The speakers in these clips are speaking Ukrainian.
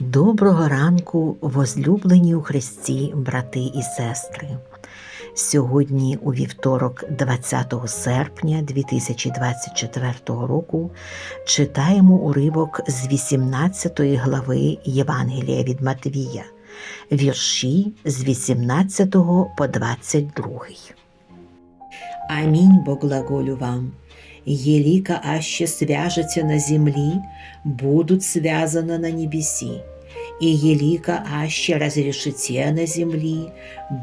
Доброго ранку, возлюблені у Христі, брати і сестри. Сьогодні, у вівторок, 20 серпня 2024 року, читаємо уривок з 18 глави Євангелія від Матвія, вірші з 18 по 22. Амінь Боглаголю вам. Елика аще свяжется на земли, будут связаны на небеси, и елика аще разрешите на земли,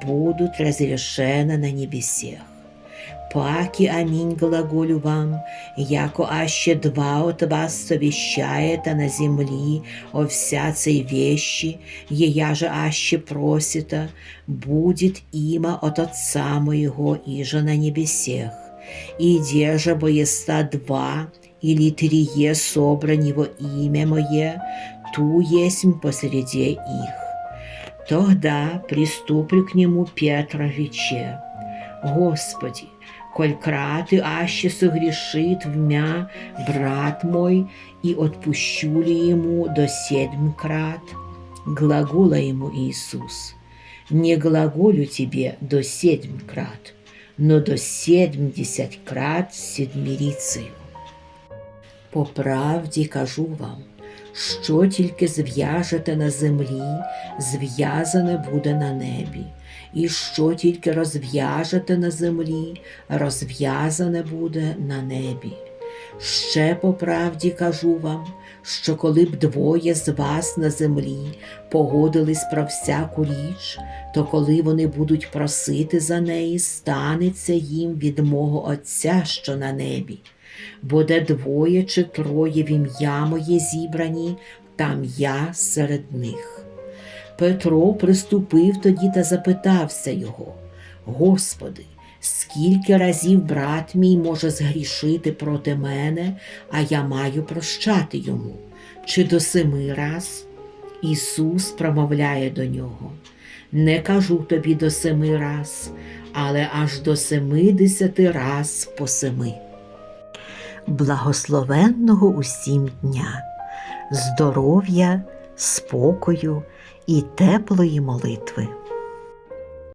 будут разрешены на небесех. Паки аминь глаголю вам, яко аще два от вас совещает на земли о всяцей вещи, ея же аще просита, будет има от Отца моего иже на небесех и держа боеста два или трие собрани во имя мое, ту есмь посреди их. Тогда приступлю к нему Петра рече, Господи, коль краты аще согрешит в мя брат мой, и отпущу ли ему до седьм крат? Глагола ему Иисус, не глаголю тебе до седьм крат, но до сімдесят крат сідміріцею. По правді кажу вам, що тільки зв'яжете на землі, зв'язане буде на небі, і що тільки розв'яжете на землі, розв'язане буде на небі. Ще по правді кажу вам, що коли б двоє з вас на землі погодились про всяку річ, то коли вони будуть просити за неї, станеться їм від мого Отця, що на небі. Бо де двоє чи троє в ім'я моє зібрані, там я серед них. Петро приступив тоді та запитався його, Господи, скільки разів брат мій може згрішити проти мене, а я маю прощати йому, чи до семи раз? Ісус промовляє до нього. Не кажу тобі до семи раз, але аж до семидесяти раз по семи. Благословенного усім дня, здоров'я, спокою і теплої молитви.